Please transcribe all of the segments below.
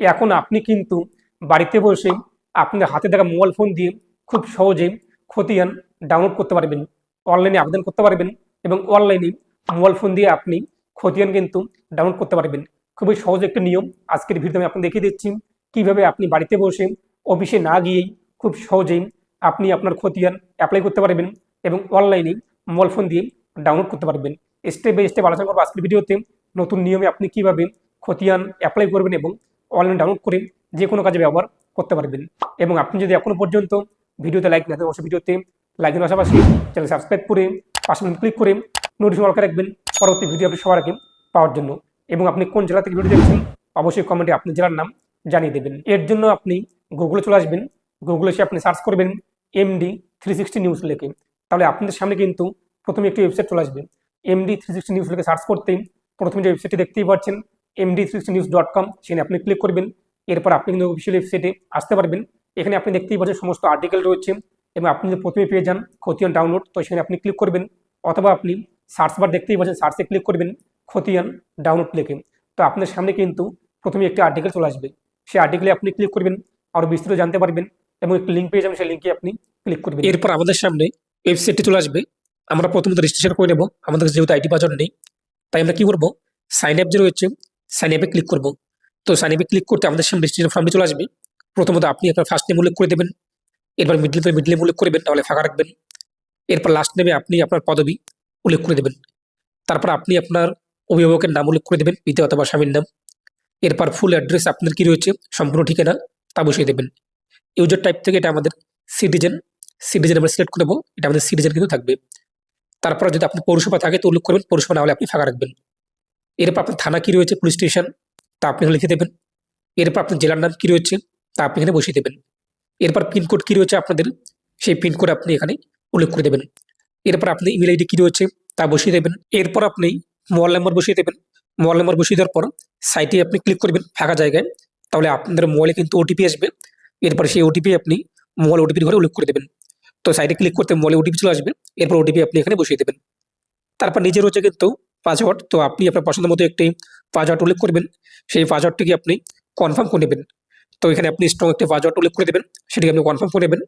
এখন আপনি কিন্তু বাড়িতে বসে আপনার হাতে থাকা মোবাইল ফোন দিয়ে খুব সহজে খতিয়ান ডাউনলোড করতে পারবেন অনলাইনে আবেদন করতে পারবেন এবং অনলাইনে মোবাইল ফোন দিয়ে আপনি খতিয়ান কিন্তু ডাউনলোড করতে পারবেন। খুবই সহজ একটা নিয়ম, আজকের ভিডিও আমি আপনাকে দেখিয়ে দিচ্ছি কীভাবে আপনি বাড়িতে বসে অফিসে না গিয়েই খুব সহজেই আপনি আপনার খতিয়ান অ্যাপ্লাই করতে পারবেন এবং অনলাইনে মোবাইল ফোন দিয়ে ডাউনলোড করতে পারবেন। স্টেপ বাই স্টেপ আলোচনা করব আজকের ভিডিওতে নতুন নিয়মে আপনি কীভাবে খতিয়ান অ্যাপ্লাই করবেন এবং অনলাইন ডাউনলোড করে যে কোনো কাজে ব্যবহার করতে পারবেন। এবং আপনি যদি এখনও পর্যন্ত ভিডিওতে লাইক না দেন, অবশ্যই ভিডিওতে লাইক দেওয়ার পাশাপাশি চ্যানেল সাবস্ক্রাইব করে পাশে ক্লিক করে নোটিফিকেশন অল করে রাখবেন পরবর্তী ভিডিও আপনি সবার আগে পাওয়ার জন্য। এবং আপনি কোন জেলা থেকে ভিডিও দেখছেন, অবশ্যই কমেন্টে আপনি জেলার নাম জানিয়ে দেবেন। এর জন্য আপনি গুগলে চলে আসবেন গুগলে এসে আপনি সার্চ করবেন এমডি থ্রি সিক্সটি নিউজ লেখে। তাহলে আপনাদের সামনে কিন্তু প্রথমে একটি ওয়েবসাইট চলে আসবে। এমডি থ্রি সিক্সটি নিউজ লেখে সার্চ করতেই প্রথমে যে ওয়েবসাইটটি দেখতেই পাচ্ছেন MD three sixty news dot com সেখানে আপনি ক্লিক করবেন। এরপর আপনি কিন্তু অফিসিয়াল ওয়েবসাইটে আসতে পারবেন। এখানে আপনি দেখতেই পাচ্ছেন সমস্ত আর্টিকেল রয়েছে এবং আপনি যদি প্রথমে পেয়ে যান খতিয়ান ডাউনলোড তো সেখানে আপনি ক্লিক করবেন। অথবা আপনি সার্চ বার দেখতেই পাচ্ছেন সার্চে ক্লিক করবেন খতিয়ান ডাউনলোড লিখে তো আপনার সামনে কিন্তু প্রথমে একটি আর্টিকেল চলে আসবে। সেই আর্টিকেলে আপনি ক্লিক করবেন আরও বিস্তারিত জানতে পারবেন এবং একটি লিঙ্ক পেয়ে যাবেন, সেই লিঙ্কে আপনি ক্লিক করবেন। এরপর আমাদের সামনে ওয়েবসাইটটি চলে আসবে। আমরা প্রথমত রেজিস্ট্রেশন করে নেব। আমাদের যেহেতু আইটি পাসওয়ার্ড নেই, তাই আমরা কি করব? সাইন অ্যাপ যে রয়েছে সাইন অ্যাপে ক্লিক করব। তো সাইন অ্যাপে ক্লিক করতে আমাদের সামনে রেজিস্ট্রেশন ফর্মটি চলে আসবে। প্রথমত আপনি আপনার ফার্স্ট নেম উল্লেখ করে দেবেন। এরপর মিডল নেমে মিডল নেম উল্লেখ করবেন তাহলে ফাঁকা রাখবেন। এরপর লাস্ট নেমে আপনি আপনার পদবি উল্লেখ করে দেবেন। তারপর আপনি আপনার অভিভাবকের নাম উল্লেখ করে দেবেন, পিতা অথবা স্বামীর নাম। এরপর ফুল অ্যাড্রেস আপনার কী রয়েছে, সম্পূর্ণ ঠিকানা তা বসিয়ে দেবেন। ইউজার টাইপ থেকে এটা আমাদের সিটিজেন সিটিজেন আমরা সিলেক্ট করে দেবো। এটা আমাদের সিটিজেন কিন্তু থাকবে। তারপর যদি আপনি পৌরসভা থাকে তো উল্লেখ করবেন, পৌরসভা না হলে আপনি ফাঁকা রাখবেন। এরপর আপনার থানা কী রয়েছে? পুলিশ স্টেশন তা আপনি এখানে লিখে দেবেন। এরপর আপনার জেলার নাম কী রয়েছে? তা আপনি এখানে বসিয়ে দেবেন। এরপর পিনকোড কী রয়েছে আপনাদের? সেই পিনকোড আপনি এখানে উল্লেখ করে দেবেন। এরপর আপনি ইমেল আইডি কি রয়েছে? তা বসিয়ে দেবেন। এরপর আপনি মোবাইল নাম্বার বসিয়ে দেবেন। মোবাইল নাম্বার বসিয়ে দেওয়ার পর সাইটে আপনি ক্লিক করবেন ফাঁকা জায়গায়। তাহলে আপনাদের মোবাইলে কিন্তু ওটিপি আসবে। এরপর সেই ওটিপি আপনি মোবাইল ওটিপির ঘরে উল্লেখ করে দেবেন। তো সাইটে ক্লিক করতে মোবাইলে ওটিপি চলে আসবে। এরপর ওটিপি আপনি এখানে বসিয়ে দেবেন। তারপর নিজের হচ্ছে কিন্তু পাসওয়ার্ড, তো আপনি আপনার পছন্দ মতো একটি পাসওয়ার্ড উল্লেখ করবেন সেই পাসওয়ার্ডটিকে আপনি কনফার্ম করে নেবেন। তো এখানে আপনি স্ট্রং একটি পাসওয়ার্ড উল্লেখ করে দেবেন, সেটিকে আপনি কনফার্ম করে নেবেন।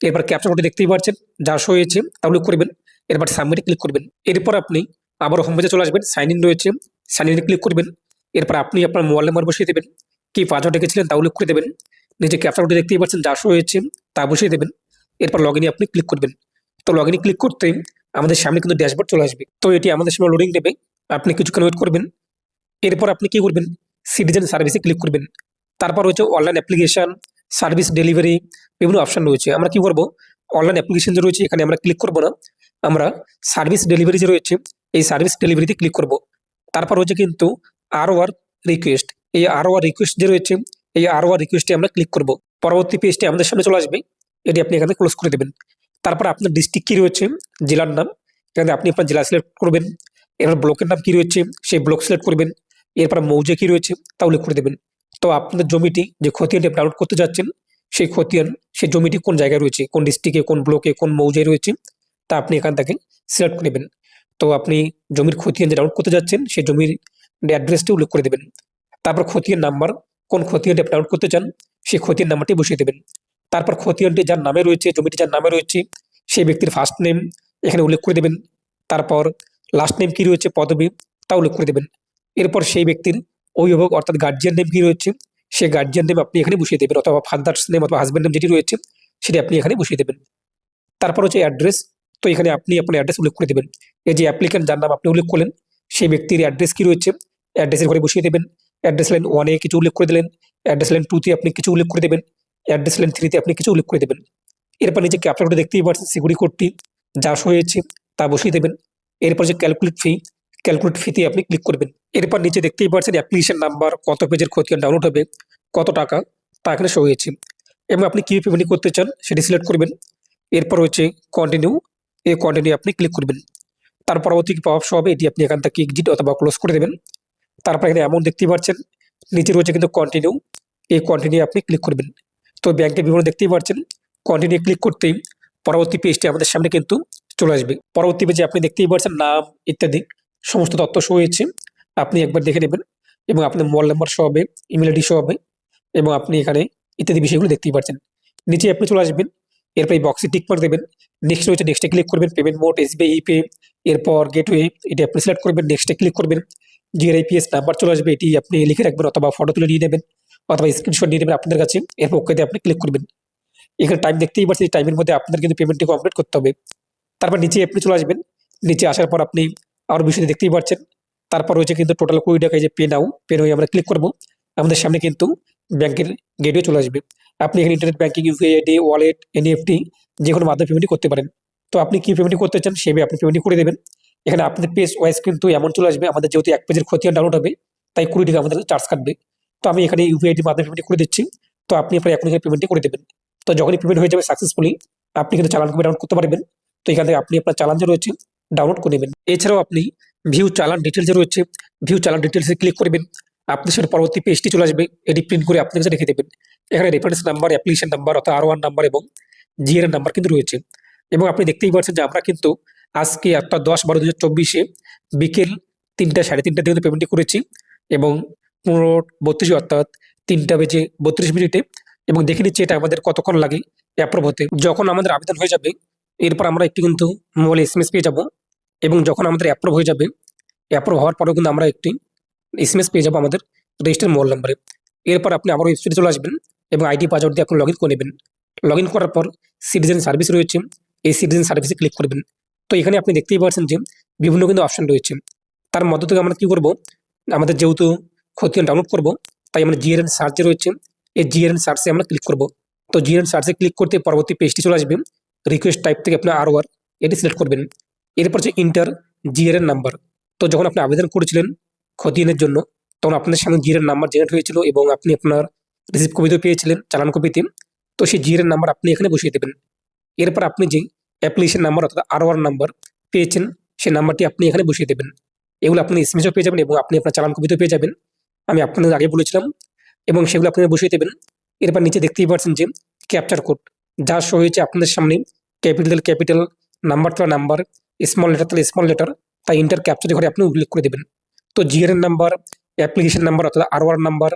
এরপর ক্যাপচার কোডটি দেখতেই পাচ্ছেন, যা শো হয়েছে তা উল্লেখ করবেন এরপর সাবমিটে ক্লিক করবেন। এরপর আপনি আবার হোম পেজে চলে আসবেন সাইন ইন রয়েছে সাইন ইনে ক্লিক করবেন। এরপর আপনি আপনার মোবাইল নাম্বার বসিয়ে দেবেন, কি পাসওয়ার্ড রেখেছিলেন তা উল্লেখ করে দেবেন। নিজে ক্যাপচার কোডটি দেখতেই পাচ্ছেন, যা শো হয়েছে তা বসিয়ে দেবেন। এরপর লগ আপনি ক্লিক করবেন। তো লগ ক্লিক করতে আমাদের সামনে কিন্তু ড্যাশবোর্ড চলে আসবে। তো এটি আমাদের সামনে লোডিং নেবে আপনি কিছুক্ষণ ওয়েট করবেন। এরপর আপনি কি করবেন? সিটিজেন সার্ভিসে ক্লিক করবেন। তারপর হচ্ছে অনলাইন অ্যাপ্লিকেশন সার্ভিস ডেলিভারি বিভিন্ন অপশন রয়েছে। আমরা কি করব? অনলাইন অ্যাপ্লিকেশন যে রয়েছে, এখানে আমরা ক্লিক করব না। আমরা সার্ভিস ডেলিভারি যে রয়েছে, এই সার্ভিস ডেলিভারিতে ক্লিক করব। তারপর হচ্ছে কিন্তু আরও আর রিকোয়েস্ট এই আরও আর রিকোয়েস্ট যে রয়েছে, এই আরও আর রিকোয়েস্টে আমরা ক্লিক করব। পরবর্তী পেজটি আমাদের সামনে চলে আসবে। এটি আপনি এখানে ক্লোজ করে দেবেন। তারপর আপনার ডিস্ট্রিক্ট কী রয়েছে? জেলার নাম। এখানে আপনি আপনার জেলা সিলেক্ট করবেন। এরপর ব্লকের নাম কী রয়েছে? সেই ব্লক সিলেক্ট করবেন। এরপর মৌজা কী রয়েছে? তা উল্লেখ করে দেবেন। তো আপনাদের জমিটি যে খতিয়ানটি ডাউনলোড করতে যাচ্ছেন, সেই খতিয়ান, সেই জমিটি কোন জায়গায় রয়েছে? কোন ডিস্ট্রিক্টে কোন ব্লকে কোন মৌজায় রয়েছে? তা আপনি এখান থেকে সিলেক্ট করে নেবেন। তো আপনি জমির খতিয়ান যে ডাউনলোড করতে যাচ্ছেন, সেই জমির অ্যাড্রেসটি উল্লেখ করে দেবেন। তারপর খতিয়ান নাম্বার কোন খতিয়ানটি ডাউনলোড করতে চান, সেই খতিয়ান নাম্বারটি বসিয়ে দেবেন। তারপর খতিয়ানটি যার নামে রয়েছে, জমিটি যার নামে রয়েছে, সেই ব্যক্তির ফার্স্ট নেম এখানে উল্লেখ করে দেবেন। তারপর লাস্ট নেম কী রয়েছে, পদবি, তা উল্লেখ করে দেবেন। এরপর সেই ব্যক্তির অভিভাবক অর্থাৎ গার্জিয়ান নেম কী রয়েছে, সেই গার্জিয়ান নেম আপনি এখানে বসিয়ে দেবেন, অথবা ফাদার্স নেম অথবা হাজব্যান্ড নেম যেটি রয়েছে, সেটি আপনি এখানে বসিয়ে দেবেন। তারপর হচ্ছে অ্যাড্রেস তো এখানে আপনি আপনার অ্যাড্রেস উল্লেখ করে দেবেন। এই যে অ্যাপ্লিকেন্ট যার নাম আপনি উল্লেখ করলেন, সেই ব্যক্তির অ্যাড্রেস কী রয়েছে অ্যাড্রেসের ঘরে বসিয়ে দেবেন। অ্যাড্রেস লাইন ওয়ানে কিছু উল্লেখ করে দিলেন অ্যাড্রেস লাইন টুতে আপনি কিছু উল্লেখ করে দেবেন। অ্যাড্রেস লাইন থ্রিতে আপনি কিছু উল্লেখ করে দেবেন। এরপর নিচে ক্যাপচার কোডে দেখতেই পাচ্ছেন সিকিউরিটি কোডটি যা হয়েছে, তা বসিয়ে দেবেন। এরপর যে ক্যালকুলেট ফি ক্যালকুলেট ফিতে আপনি ক্লিক করবেন। এরপর নিচে দেখতেই পাচ্ছেন অ্যাপ্লিকেশন নাম্বার কত পেজের খতিয়ান ডাউনলোড হবে, কত টাকা, তা এখানে শো হয়েছে। এবং আপনি কী পেমেন্ট করতে চান সেটি সিলেক্ট করবেন। এরপর হচ্ছে কন্টিনিউ এই কন্টিনিউ আপনি ক্লিক করবেন। তার পরবর্তী পাওয়া হবে, এটি আপনি এখান থেকে এক্সিট অথবা ক্লোজ করে দেবেন। তারপর এখানে অ্যামাউন্ট দেখতেই পাচ্ছেন, নিচে রয়েছে কিন্তু কন্টিনিউ এই কন্টিনিউ আপনি ক্লিক করবেন। তো ব্যাংকের বিবরণ দেখতেই পাচ্ছেন। কন্টিনিউ ক্লিক করতেই পরবর্তী পেজটি আমাদের সামনে কিন্তু চলে আসবে। পরবর্তী পেজে আপনি দেখতেই পাচ্ছেন নাম ইত্যাদি, সমস্ত তথ্য শো হয়েছে। আপনি একবার দেখে নেবেন এবং আপনার মোবাইল নাম্বার শো হবে ইমেল আইডি শো হবে এবং আপনি এখানে ইত্যাদি বিষয়গুলো দেখতেই পাচ্ছেন। নিচে আপনি চলে আসবেন, এরপর এই বক্সে টিক মার্ক দেবেন। নেক্সট রয়েছে নেক্সটে ক্লিক করবেন পেমেন্ট মোড এসবিআই ইপে এরপর গেটওয়ে এটি আপনি সিলেক্ট করবেন নেক্সটে ক্লিক করবেন। জিআরআইপিএস নাম্বার চলে আসবে, এটি আপনি লিখে রাখবেন অথবা ফটো তুলে নিয়ে নেবেন। অথবা স্ক্রিনশট নিয়ে নেবেন আপনাদের কাছে, এরপর ওকেতে আপনি ক্লিক করবেন। এখানে টাইম দেখতেই পাচ্ছেন এই টাইমের মধ্যে আপনাদের কিন্তু পেমেন্টটি কমপ্লিট করতে হবে। তারপর নিচে আপনি চলে আসবেন। নিচে আসার পর আপনি আরও বিষয়টি দেখতেই পাচ্ছেন। তারপর রয়েছে কিন্তু টোটাল কুড়ি টাকায় যে পে নাও পে হয়ে আমরা ক্লিক করব। আমাদের সামনে কিন্তু ব্যাংকের গেটওয়ে চলে আসবে। আপনি এখানে internet banking UPI ID wallet NFT যে কোনো মাধ্যমে পেমেন্ট করতে পারেন। তো আপনি কি পেমেন্ট করতে চান সেভাবে আপনি পেমেন্ট করে দেবেন। এখানে আপনাদের পেজ ওয়াইজ কিন্তু এমন চলে আসবে। আমাদের যেহেতু এক পেজের ক্ষতি ডাউনলোড হবে, তাই কুড়ি টাকা আমাদের চার্জ কাটবে। তো আমি এখানে ইউপিআই আইডির মাধ্যমে পেমেন্ট করে দিচ্ছি। তো আপনি আপনার এখন এখানে পেমেন্টটি করে দেবেন। তো যখনই পেমেন্ট হয়ে যাবে সাকসেসফুলি আপনি কিন্তু চালান ডাউনলোড করতে পারবেন। তো এখান থেকে আপনি আপনার চালান যে রয়েছে ডাউনলোড করে নেবেন। এছাড়াও আপনি ভিউ চালান ডিটেলস যে রয়েছে ভিউ চালান ডিটেলসে ক্লিক করবেন আপনি সেটা পরবর্তী পেজটি চলে আসবে, এটি প্রিন্ট করে আপনি কাছে রেখে দেবেন। এখানে রেফারেন্স নাম্বার অ্যাপ্লিকেশন নাম্বার অর্থাৎ আর ওয়ান নাম্বার এবং জিএর নাম্বার কিন্তু রয়েছে। এবং আপনি দেখতেই পাচ্ছেন যে আমরা কিন্তু আজকে একটা দশ বারো দু হাজার চব্বিশে বিকেল তিনটা, সাড়ে তিনটা দিকে পেমেন্টটি করেছি। এবং পনেরো, বত্রিশ অর্থাৎ তিনটা বেজে বত্রিশ মিনিটে এবং দেখে নিচ্ছি এটা আমাদের কতক্ষণ লাগে অ্যাপ্রুভ হতে। যখন আমাদের আবেদন হয়ে যাবে, এরপর আমরা একটি কিন্তু মোবাইল এস এম এস পেয়ে যাব এবং যখন আমাদের অ্যাপ্রুভ হয়ে যাবে অ্যাপ্রুভ হওয়ার পরেও কিন্তু আমরা একটি এস এম এস পেয়ে যাব আমাদের রেজিস্টার মোবাইল নাম্বারে এরপর আপনি আবার ওয়েবসাইটে চলে আসবেন এবং আইডি পাসওয়ার্ড দিয়ে আপনি লগ ইন করে নেবেন। লগ ইন করার পর সিটিজেন সার্ভিস রয়েছে, এই সিটিজেন সার্ভিসে ক্লিক করবেন। তো এখানে আপনি দেখতেই পাচ্ছেন যে বিভিন্ন কিন্তু অপশন রয়েছে। তার মধ্য থেকে আমরা কী করব, আমাদের যেহেতু খতিয়ান ডাউনলোড করব। তাই আমরা জিআরএন সার্চে রয়েছে। এই জিআরএন সার্চে আমরা ক্লিক করব। তো জিআরএন সার্চে ক্লিক করতে পরবর্তী পেজটি চলে আসবে। রিকোয়েস্ট টাইপ থেকে আপনি আর ওয়ার এটি সিলেক্ট করবেন। এরপর হচ্ছে ইন্টার জিআরএন নাম্বার তো যখন আপনি আবেদন করেছিলেন খতিয়ানের জন্য, তখন আপনাদের সামনে জিআরএন নাম্বার জেনারেট হয়েছিল এবং আপনি আপনার রিসিভ কপিতেও পেয়েছিলেন, চালান কপিতে তো। সেই জিআরএন নাম্বার আপনি এখানে বসিয়ে দেবেন। এরপর আপনি যে অ্যাপ্লিকেশন নাম্বার অর্থাৎ আরওয়ার নাম্বার পেয়েছেন, সেই নাম্বারটি আপনি এখানে বসিয়ে দেবেন। এগুলো আপনি এসএমএসও পেয়ে যাবেন এবং আপনি আপনার চালান কপিতেও পেয়ে যাবেন। আমি আপনাদের আগে বলেছিলাম এবং সেগুলো আপনি বসিয়ে দেবেন। এরপর নিচে দেখতেই পাচ্ছেন যে ক্যাপচার কোড যা শো হয়েছে আপনাদের সামনে। ক্যাপিটাল ক্যাপিটাল নাম্বার তো নাম্বার স্মল লেটার তাহলে স্মল লেটার তাই ইন্টার ক্যাপচার ঘরে আপনি উল্লেখ করে দেবেন। তো জিআরএন নাম্বার অ্যাপ্লিকেশন নাম্বার অর্থাৎ আর ওয়ার নাম্বার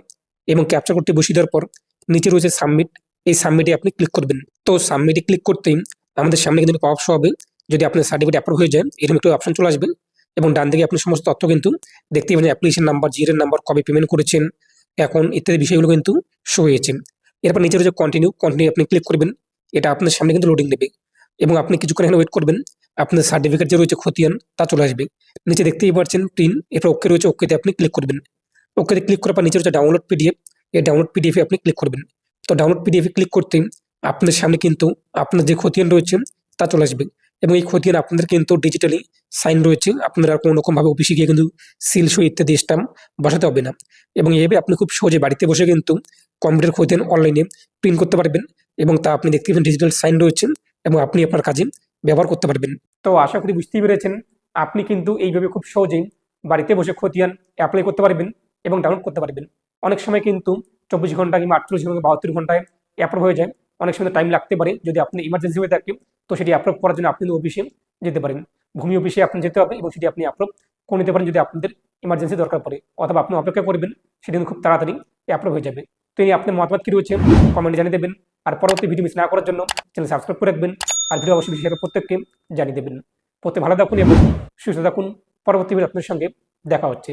এবং ক্যাপচার কোডটি বসিয়ে দেওয়ার পর নিচে রয়েছে সাবমিট এই সাবমিটে আপনি ক্লিক করবেন। তো সাবমিটে ক্লিক করতেই আমাদের সামনে কিন্তু পপ হবে। যদি আপনার সার্টিফিকেট অ্যাপ্রুভ হয়ে যায়, এরকম একটু অপশন চলে আসবে। এবং ডান দিকে আপনি সমস্ত তথ্য কিন্তু দেখতেই পাবেন অ্যাপ্লিকেশন নাম্বার জিআরএন নাম্বার কবে পেমেন্ট করেছেন, এখন ইত্যাদি বিষয়গুলো কিন্তু শো হয়েছে। এরপর নিচে রয়েছে কন্টিনিউ কন্টিনিউ আপনি ক্লিক করবেন, এটা আপনার সামনে কিন্তু লোডিং নেবে এবং আপনি কিছুক্ষণ এখানে ওয়েট করবেন আপনার সার্টিফিকেট যে রয়েছে খতিয়ান, তা চলে আসবে। নিচে দেখতেই পাচ্ছেন প্রিন্ট এরপর ওকে রয়েছে ওকেতে আপনি ক্লিক করবেন। ওকেতে ক্লিক করার পর নিচে রয়েছে ডাউনলোড পিডিএফ এই ডাউনলোড পিডিএফে আপনি ক্লিক করবেন। তো ডাউনলোড পিডিএফে ক্লিক করতে আপনার সামনে কিন্তু আপনার যে খতিয়ান রয়েছে, তা চলে আসবে। এবং এই খতিয়ান আপনাদের কিন্তু ডিজিটালি সাইন রয়েছে। আপনারা কোনো রকমভাবে অফিসে গিয়ে কিন্তু সিল সই ইত্যাদি স্টাম্প বসাতে হবে না। এবং এভাবে আপনি খুব সহজে বাড়িতে বসে কিন্তু কম্পিউটার খতিয়ান অনলাইনে প্রিন্ট করতে পারবেন এবং তা আপনি দেখতে পাবেন ডিজিটাল সাইন রয়েছে এবং আপনি আপনার কাজে ব্যবহার করতে পারবেন। তো আশা করি বুঝতেই পেরেছেন, আপনি কিন্তু এইভাবে খুব সহজেই বাড়িতে বসে খতিয়ান অ্যাপ্লাই করতে পারবেন এবং ডাউনলোড করতে পারবেন। অনেক সময় কিন্তু চব্বিশ ঘণ্টা কিংবা আটচল্লিশ ঘণ্টা বাহাত্তর ঘন্টায় অ্যাপ্রুভ হয়ে যায়। অনেক সময় টাইম লাগতে পারে। যদি আপনি ইমার্জেন্সি হয়ে থাকে তো সেটি অ্যাপ্রুভ করার জন্য আপনি অফিসে যেতে পারেন। ভূমি অফিসে আপনি যেতে হবে এবং সেটি আপনি অ্যাপ্রুভ করে নিতে পারেন যদি আপনাদের ইমার্জেন্সি দরকার পড়ে। অথবা আপনি অপেক্ষা করবেন, সেটি খুব তাড়াতাড়ি অ্যাপ্রুভ হয়ে যাবে। তো এই আপনার মতামত কী রয়েছে কমেন্টে জানিয়ে দেবেন। আর পরবর্তী ভিডিও মিস না করার জন্য চ্যানেল সাবস্ক্রাইব করে রাখবেন। আর ভিডিও অবশ্যই বিশেষ প্রত্যেককে জানিয়ে দেবেন। প্রত্যেক ভালো থাকুন এবং সুস্থ থাকুন। পরবর্তী ভিডিও আপনার সঙ্গে দেখা হচ্ছে।